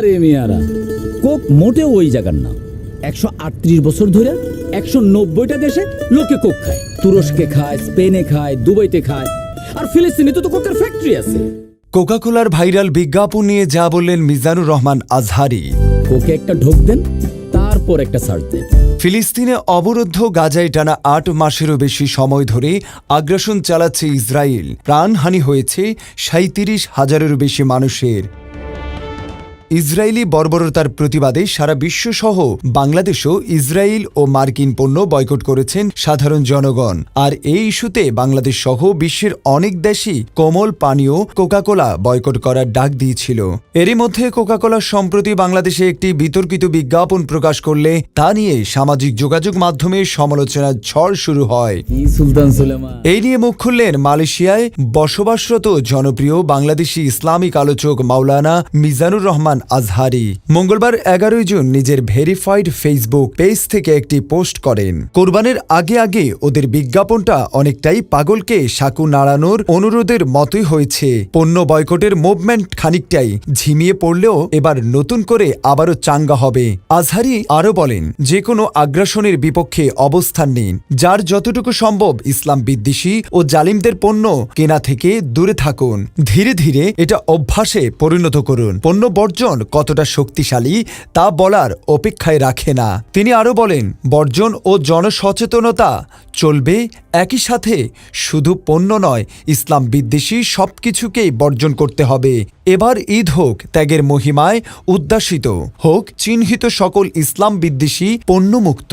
আরে মিয়ারা কোক মোটেও ওই জায়গার না। একশো আটত্রিশ বছর ধরে একশো নব্বইটা দেশে লোকে কোক খায়। তুরস্কে খায় স্পেনে খায় দুবাইতে খায়। আর ফিলিস্তিনে তো তো কোকের ফ্যাক্টরি আছে। কোকাকোলার ভাইরাল বিজ্ঞাপন নিয়ে যা বললেন মিজানুর রহমান আজহারি। কোকে একটা ঢোক দেন তারপর একটা সার্চ দেন। ফিলিস্তিনে অবরুদ্ধ গাজায় টানা আট মাসেরও বেশি সময় ধরে আগ্রাসন চালাচ্ছে ইসরায়েল। প্রাণহানি হয়েছে সাঁত্রিশ হাজারেরও বেশি মানুষের। ইসরায়েলি বর্বরতার প্রতিবাদে সারা বিশ্বসহ বাংলাদেশও ইসরায়েল ও মার্কিন পণ্য বয়কট করেছেন সাধারণ জনগণ। আর এই ইস্যুতে বাংলাদেশ সহ বিশ্বের অনেক দেশই কোমল পানীয় কোকাকোলা বয়কট করার ডাক দিয়েছিল। এরই মধ্যে কোকাকোলা সম্প্রতি বাংলাদেশে একটি বিতর্কিত বিজ্ঞাপন প্রকাশ করলে তা নিয়ে সামাজিক যোগাযোগ মাধ্যমে সমালোচনার ঝড় শুরু হয়। সুলতান এই নিয়ে মুখ খুললেন মালয়েশিয়ায় বসবাসরত জনপ্রিয় বাংলাদেশি ইসলামিক আলোচক মাওলানা মিজানুর রহমান আজহারি। মঙ্গলবার এগারোই জুন নিজের ভেরিফাইড ফেসবুক পেজ থেকে একটি পোস্ট করেন। কোরবানের আগে আগে ওদের বিজ্ঞাপনটা অনেকটাই পাগলকে সাকু নাড়ানোর অনুরোধের মতোই হয়েছে। পণ্য বয়কটের মুভমেন্ট খানিকটাই ঝিমিয়ে পড়লেও এবার নতুন করে আবারও চাঙ্গা হবে। আজহারি আরও বলেন যে কোনো আগ্রাসনের বিপক্ষে অবস্থান নিন। যার যতটুকু সম্ভব ইসলাম বিদ্বেষী ও জালিমদের পণ্য কেনা থেকে দূরে থাকুন। ধীরে ধীরে এটা অভ্যাসে পরিণত করুন। পণ্য বর্জন কতটা শক্তিশালী তা বলার অপেক্ষায় রাখে না। তিনি আরও বলেন, বর্জন ও জনসচেতনতা চলবে একই সাথে, শুধু পণ্য নয়, ইসলাম বিদ্বেষী সব কিছুকেই বর্জন করতে হবে। এবার ঈদ হোক, ত্যাগের মহিমায় উদ্যাসিত হোক, চিহ্নিত সকল ইসলাম বিদ্বেষী পণ্যমুক্ত।